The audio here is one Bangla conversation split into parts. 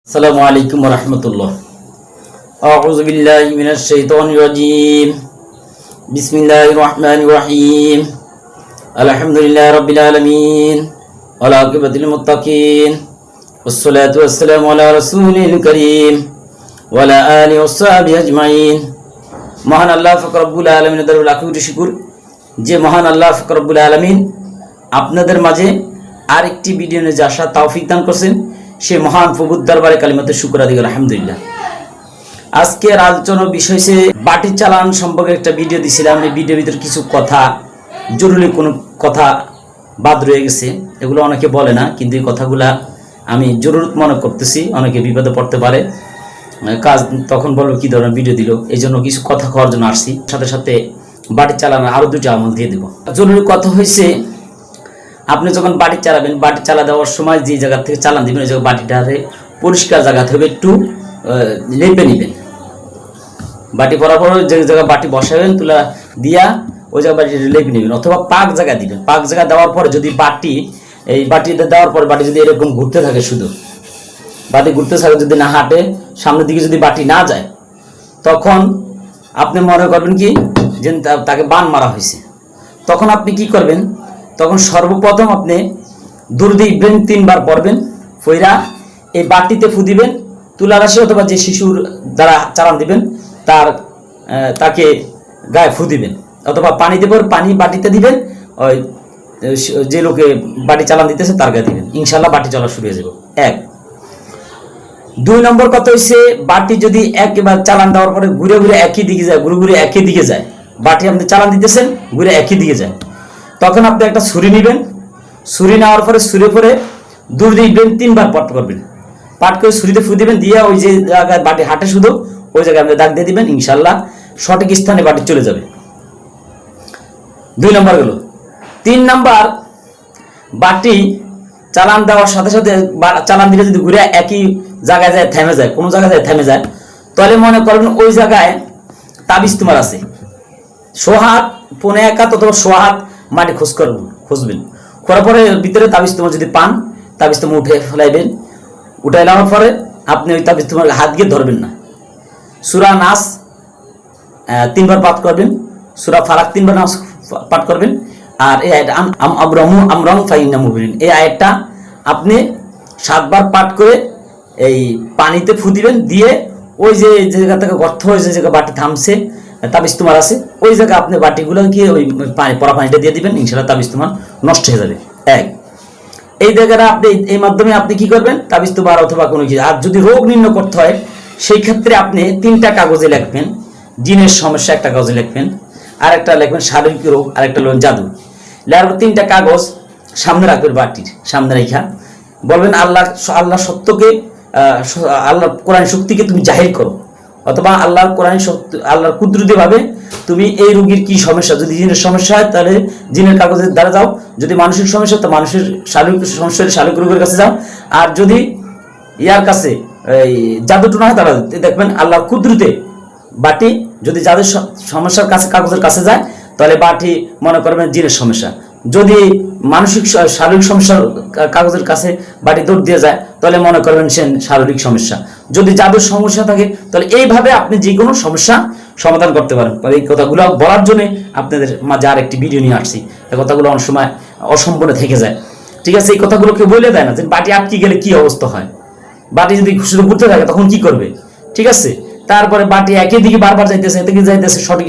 السلام عليكم ورحمة الله أعوذ بالله من الشيطان الرجيم بسم الله الرحمن الرحيم الحمد لله رب العالمين والعاقبة للمتقين والصلاة والسلام على رسوله الكريم وعلى آله وصحبه أجمعين মহান আল্লাহ ফকরবুল আলমিনের দরবার লাখো কোটি শুকুর যে মহান আল্লাহ ফকরবুল আলমিন আপনাদের মাঝে আরেকটি ভিডিও নিয়ে যে আসা তৌফিক দান করছেন সে মহান প্রভুর দরবারে কালিমাতে শুকুর আদিক আলহামদুলিল্লাহ। আজকের আলোচনার বিষয় হচ্ছে, বাটি চালান সম্পর্কে একটা ভিডিও দিছিলাম, এই ভিডিওর ভিতরে কিছু কথা, জরুরি কোনো কথা বাদ রয়ে গেছে, এগুলো অনেকে বলে না, কিন্তু এই কথাগুলা আমি জরুরত মনে করতেছি, অনেকে বিপদে পড়তে পারে। কাজ তখন বলব কি ধরনের ভিডিও দিল, এই জন্য কিছু কথা খাওয়ার জন্য আসছি, সাথে সাথে বাটি চালানো আরও দুটো আমল দিয়ে দেবো। জরুরি কথা হয়েছে আপনি যখন বাটি চালাবেন বাটি চালা দেওয়ার সময় যে জায়গা থেকে চালান দিবেন ওই জায়গা বাটিটারে পরিষ্কার জায়গা থেকে একটু লেপে নেবেন। বাটি বরাবর যে জায়গায় বাটি বসাবেন, তুলা দিয়া ওই জায়গায় বাটি লেপে নেবেন অথবা পাক জায়গা দিবেন। পাক জায়গা দেওয়ার পরে যদি বাটি, এই বাটিতে দেওয়ার পর বাটি যদি এরকম ঘুরতে থাকে শুধু, বাটি ঘুরতে থাকে যদি না হাঁটে, সামনের দিকে যদি বাটি না যায়, তখন আপনি মনে করবেন কি, যে তাকে বান মারা হয়েছে। তখন আপনি কি করবেন তখন সর্বপ্রথম আপনি দুর্দি ইব্রাহিম তিনবার পড়বেন, ফইরা এই বাটিতে ফু দিবেন, তুলারাশি অথবা যে শিশুর দ্বারা চালান দিবেন, তার তাকে গায়ে ফু দিবেন। অথবা পানি দেবেন পানি বাটিতে দিবেন, ওই যে লোকে বাটি চালান দিতেছে তার গায়ে দিবেন। ইনশাল্লাহ বাটি চলা শুরু হয়ে যাবে। এক। দুই নম্বর কথা হচ্ছে বাটি যদি একবার চালান দেওয়ার পরে ঘুরে ঘুরে একই দিকে যায়, ঘুরে ঘুরে একই দিকে যায়। বাটি আপনি চালান দিতেছেন, ঘুরে একই দিকে যায়। তখন আপনি একটা ছুরি নেবেন। ছুরি নেওয়ার পরে ছুরি পরে দূর দিবেন, তিনবার পাট করবেন। পাট করে ছুরিতে ফু দিবেন, দিয়ে ওই যে জায়গায় বাটি হাঁটে শুধু, ওই জায়গায় আপনি দাগ দিয়ে দিবেন, ইনশাল্লাহ সঠিক স্থানে বাটি চলে যাবে। দুই নম্বর গেল তিন নাম্বার, বাটি চালান দেওয়ার সাথে সাথে চালান দিলে যদি ঘুরে একই জায়গায় যায়, থেমে যায়, কোনো জায়গায় যায়, থেমে যায়, তাহলে মনে করবেন ওই জায়গায় তাবিজ তোমার আছে। সোহাত পনে একাত অথবা সোহাত মাটি খোঁজ করবেন খুঁজবেন। করার পরে ভিতরে তাবিজ তোমার যদি পান, তাবিজ তোমার উঠে ফেলাইবেন। উঠে নেওয়ার পরে আপনি ওই তাবিজ তোমার হাত গিয়ে ধরবেন না। সুরা নাস তিনবার পাঠ করবেন। সুরা ফারাক তিনবার নামাজ পাঠ করবেন। আর এই আবরামু আমরং এই আয়াতটা আপনি সাতবার পাঠ করে এই পানিতে ফু দিবেন দিয়ে ওই যে জায়গা থেকে গর্ত হয়েছে জায়গা বাটি থামছে তাবিজ তোমার আছে। ওই জায়গায় আপনি বাটিগুলো গিয়ে ওই পানি পরা পানিটা দিয়ে দিবেন, ইনশাল্লাহ তাবিজ তোমার নষ্ট হয়ে যাবে। এক। এই জায়গাটা আপনি এই মাধ্যমে আপনি কি করবেন? তাবিজ তোমার অথবা কোনো কিছু আর যদি রোগ নির্ণয় করতে হয় সেই ক্ষেত্রে আপনি তিনটা কাগজে লিখবেন, জিনের সমস্যা একটা কাগজে লিখবেন আর একটা লিখবেন শারীরিক রোগ আর একটা লিখবেন জাদু। লেখার তিনটা কাগজ সামনে রাখবেন বাটির, সামনে রেখা। বলবেন আল্লাহ আল্লাহ সত্যকে আল্লাহর কোরআন শক্তিকে তুমি জাহির করো। অথবা আল্লাহর কোরআন শক্তি আল্লাহর কুদরতি ভাবে তুমি এই রুগীর কি সমস্যা? যদি জিনের সমস্যা হয়, তাহলে জিনের কাগজের দ্বারা যাও। যদি মানসিক সমস্যা তো মানুষের শারীরিক সমস্যা হলে শারীরিক রোগের কাছে যাও। আর যদি ইয়ার কাছে এই জাদু টুনা হয় তারা দেখবেন আল্লাহর কুদ্রুতে বাটি যদি যাদের সমস্যার কাছে কাগজের কাছে যায়, তাহলে বাটি মনে করবেন জিনের সমস্যা। যদি মানসিক শারীরিক সমস্যার কাগজের কাছে বাটি দৌড় দিয়ে যায়, তাহলে মনে করবেন সে শারীরিক সমস্যা। যদি জাদুর সমস্যা থাকে, তাহলে এইভাবে আপনি যে কোনো সমস্যা সমাধান করতে পারেন। এই কথাগুলো বলার জন্য আপনাদের মাঝে আর একটি ভিডিও নিয়ে আসছি। এই কথাগুলো অনেক সময় অসম্পূর্ণ থেকে যায়। ঠিক আছে, এই কথাগুলো কেউ বলে দেয় না যে বাটি আটকে গেলে কি অবস্থা হয়। বাটি যদি শুধু ঘুরতে থাকে, তখন কি করবে? ঠিক আছে, তারপরে বাটি একই দিকে বারবার যাইতেছে, এদিকে যাইতেছে, সঠিক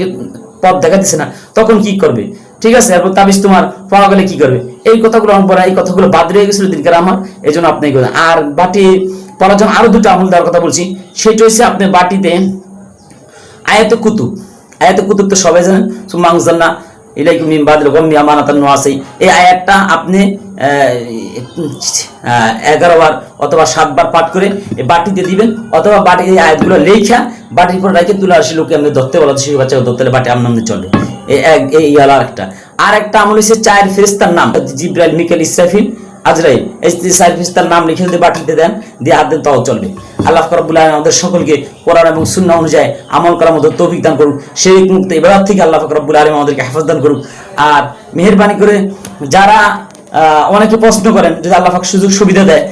পথ দেখাতেছে না, তখন কি করবে? ঠিক আছে এরপর তাবিজ তোমার পাওয়া গেলে কি করবে? এই কথাগুলো আমার পড়া এই কথাগুলো বাদ রয়ে গেছিল দিনকার আমার এই জন্য আপনি আর বাটি পড়ার জন্য আরও দুটো আমল দেওয়ার কথা বলছি। সেটা হচ্ছে আপনি বাটিতে আয়াত কুতুব। আয়াত কুতুব তো সবাই জানেন। সুম্মা আনজালনা ইলাইকুম এই আয়াতটা আপনি এগারো বার অথবা সাতবার পাঠ করে বাটিতে দিবেন। অথবা বাটি এই আয়াতগুলো লেখা বাটির পর রেখে তুলে আসি লোকে আপনি ধরতে বলা শিশু বাচ্চা ধরতে বাটি আপনার নামে চলে এই এক এই আর একটা আমল হচ্ছে ফেরেস্তার নাম। জিব্রাইল মিকেল আজরাইল। এই ফেরেস্তার নাম লিখে বাটিতে দেন, দিয়ে হাত দেন, তাও চলবে। আল্লাহ আমাদের সকলকে কোরআন এবং সুন্নাহ অনুযায়ী আমল করার মতো তৌফিক দান করুক। সেই মুক্ত এবার থেকে আল্লাহ আমাদেরকে হেফাজত দান করুক। আর মেহেরবানি করে যারা অনেকে প্রশ্ন করেন, যদি আল্লাহ পাক সুযোগ সুবিধা দেয়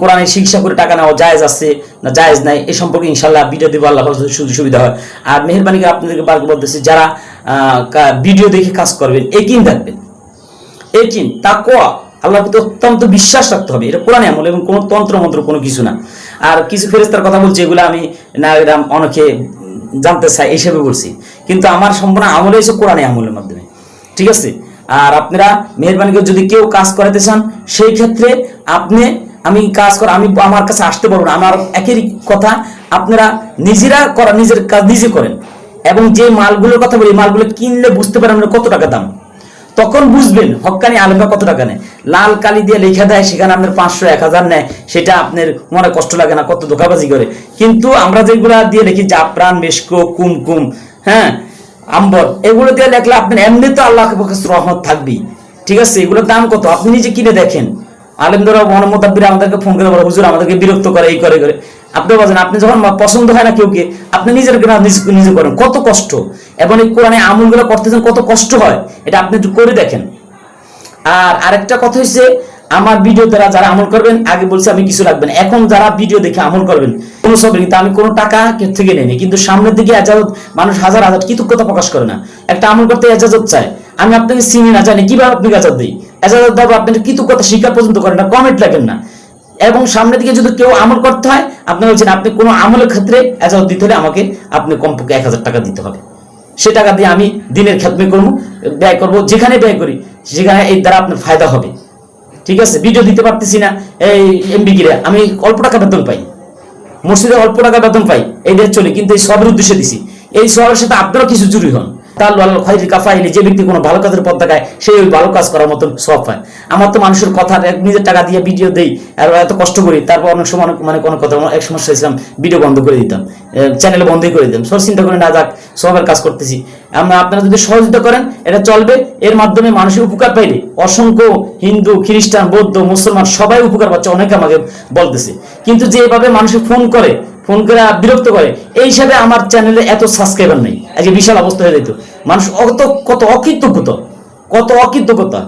কোরআনে শিক্ষা করে টাকা নেওয়া জায়েজ আছে না জায়েজ নাই এই সম্পর্কে ইনশাল্লাহ ভিডিও দিব, আল্লাহ সুযোগ সুবিধা হয়। আর মেহরবানি করে আপনাদেরকে বার করে বলতেছি, যারা ভিডিও দেখে কাজ করবেন, একিন থাকবেন। একিন তাকোয়া আল্লাহর প্রতি অত্যন্ত বিশ্বাস রাখতে হবে। এটা কোরআনে আমল এবং কোনো তন্ত্র মন্ত্র, কোনো কিছু না। আর কিছু ফেরেস্তার কথা বলছি, এগুলো আমি না এরা অনেকে জানতে চাই হিসেবে বলছি। কিন্তু আমার সম্পূর্ণ আমল হয়েছে কোরআনে আমলের মাধ্যমে। ঠিক আছে? আর আপনারা মেহরবানি করে যদি কেউ কাজ করাতে চান, সেই ক্ষেত্রে আপনি, আমি কাজ করা, আমি আমার কাছে আসতে পারব না। আমার একই কথা, আপনারা নিজেরা করা, নিজের কাজ নিজে করেন। এবং যে মালগুলোর কথা বলি, মালগুলো কিনলে বুঝতে পারেন আপনার কত টাকা দাম। তখন বুঝবেন হক্কানি আলেমরা কত টাকা নেয়। লাল কালি দিয়ে লেখা দেয়, সেখানে আপনার পাঁচশো, এক হাজার নেয়। সেটা আপনার মনে কষ্ট লাগে না, কত ধোকাবাজি করে। কিন্তু আমরা যেগুলা দিয়ে দেখি, জাফরান, মেশকো, কুমকুম হ্যাঁ আম্বর, এগুলো দিয়ে লেখলে আপনার এমনি তো আল্লাহ রহমত থাকবেই। ঠিক আছে, এগুলোর দাম কত? আপনি নিজে কিনে দেখেন। আলেমদের মনোমতাব্বির আমাদেরকে ফোন করে বলে, হুজুর, আমাদেরকে বিরক্ত করে, এই করে করে। আপনি বলছেন আপনি যখন পছন্দ হয় না কেউ কে, আপনি নিজের নিজে করেন। কত কষ্ট। এবং এই কোরআনে আমলগুলো করতেছেন, কত কষ্ট হয়। এটা আপনি একটু করে দেখেন। আর আরেকটা কথা হচ্ছে আমার ভিডিও দ্বারা যারা আমল করবেন, আগে বলছি, আমি কিছু রাখবেন এখন যারা ভিডিও দেখে আমল করবেন, কোনো সব কিন্তু আমি কোনো টাকা থেকে নেই কিন্তু সামনের দিকে এজাজত মানুষ হাজার হাজার কৃতজ্ঞতা প্রকাশ করে না। একটা আমল করতে এজাজত চায়। আমি আপনাকে চিনি না, জানি কীভাবে আপনি এজাজত দিই। এজাজত দেবো আপনার কৃতজ্ঞতা স্বীকার পর্যন্ত করেন না কমেন্ট লাগেন না। এবং সামনের দিকে যদি কেউ আমল করতে হয়, আপনি বলছেন, আপনি কোনো আমলের ক্ষেত্রে এজাজত দিতে হলে আমাকে, আপনি কমপক্ষে এক হাজার টাকা দিতে হবে। সে টাকা দিয়ে আমি দিনের খেদমে করব, ব্যয় করব, যেখানে ব্যয় করি, সেখানে এই দ্বারা আপনার ফায়দা হবে। ঠিক আছে? ভিডিও দিতে পারতেছি না, এই এমবি গিরে আমি অল্প টাকা বেতন পাই। মসজিদে অল্প টাকা বেতন পাই এই দিয়ে চলি, কিন্তু এই সবের উদ্দেশ্যে দিছি। এই সবের সাথে আপনারও কিছু জুড়ি হন। যে ব্যক্তি কোনো ভালো কাজের পথ দেখায়, সে ওই ভালো কাজ করার মতন আমার তো মানুষের কথা নিজের টাকা দিয়ে ভিডিও দেই, আর এত কষ্ট করি, তারপর অনেক সময় মানে কোনো কথা এক সমস্যা ভিডিও বন্ধ করে দিতাম চ্যানেল বন্ধই করে দিতাম। সব চিন্তা করে না যাক সবার কাজ করতেছি। আমরা আপনারা যদি সহযোগিতা করেন, এটা চলবে। এর মাধ্যমে মানুষের উপকার পাইলে অসংখ্য হিন্দু, খ্রিস্টান, বৌদ্ধ, মুসলমান সবাই উপকার পাচ্ছে, অনেকে আমাকে বলতেছে। কিন্তু যেভাবে মানুষের ফোন করে ফোন করে বিরক্ত করে। এই হিসাবে আমার চ্যানেলে এত সাবস্ক্রাইবার নেই। আজকে বিশাল অবস্থা হয়ে যেত মানুষ কত কত অকৃতজ্ঞতা। কত অকৃতজ্ঞতা।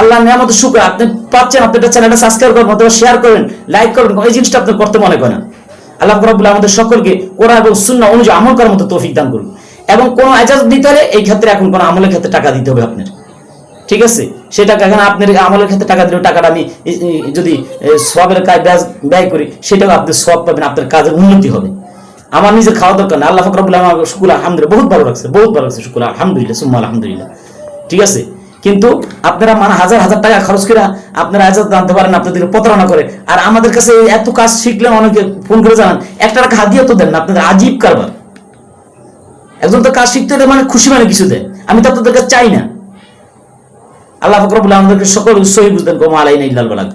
আল্লাহ নিয়ামত শুক্র। আপনি পাচ্ছেন, আপনি একটা চ্যানেলটা সাবস্ক্রাইব করবেন, অথবা শেয়ার করবেন লাইক করবেন, এই জিনিসটা আপনি করতে মনে করেন আল্লাহ রাব্বুল আমাদের সকলকে কোরআন এবং শূন্য অনুযায়ী আমল করার মতো তৌফিক দান করুন। এবং কোনো এজাজত দিতে হলে এই ক্ষেত্রে এখন কোনো আমলের ক্ষেত্রে টাকা দিতে হবে আপনার। ঠিক আছে? সেটা এখানে আপনার আমলের ক্ষেত্রে টাকা দিলে টাকাটা আমি যদি সবের কাজ ব্যয়- করি, সেটাও আপনি সব পাবেন, আপনার কাজের উন্নতি হবে। আমার নিজের খাওয়া দরকার না। আল্লাহ ফকরাবুল আমার শুকুল আলহামদুলিল্লাহ, বহুত ভালো লাগছে বহুত ভালো লাগছে শুকুল আলহামদুলিল্লাহ, সুম্মা আলহামদুলিল্লাহ। ঠিক আছে? কিন্তু আপনারা মানে হাজার হাজার টাকা খরচ করে আপনারা আজাদ জানতে পারেন, আপনাদের প্রতারণা করে। আর আমাদের কাছে এত কাজ শিখলেন, অনেকে ফোন করে জানান, একটা টাকা হাদিয়া তো দেন না, আপনাদের আজীব কারবার। একজন তো কাজ শিখতে মানে খুশি মানে কিছু দেয়। আমি তো আপনাদের কাছে চাই না। আল্লাহ ফকরবুল্লাহ আমাদেরকে সকল উৎসই বুঝতেন কমা আলাই না ইল্লাল বালাক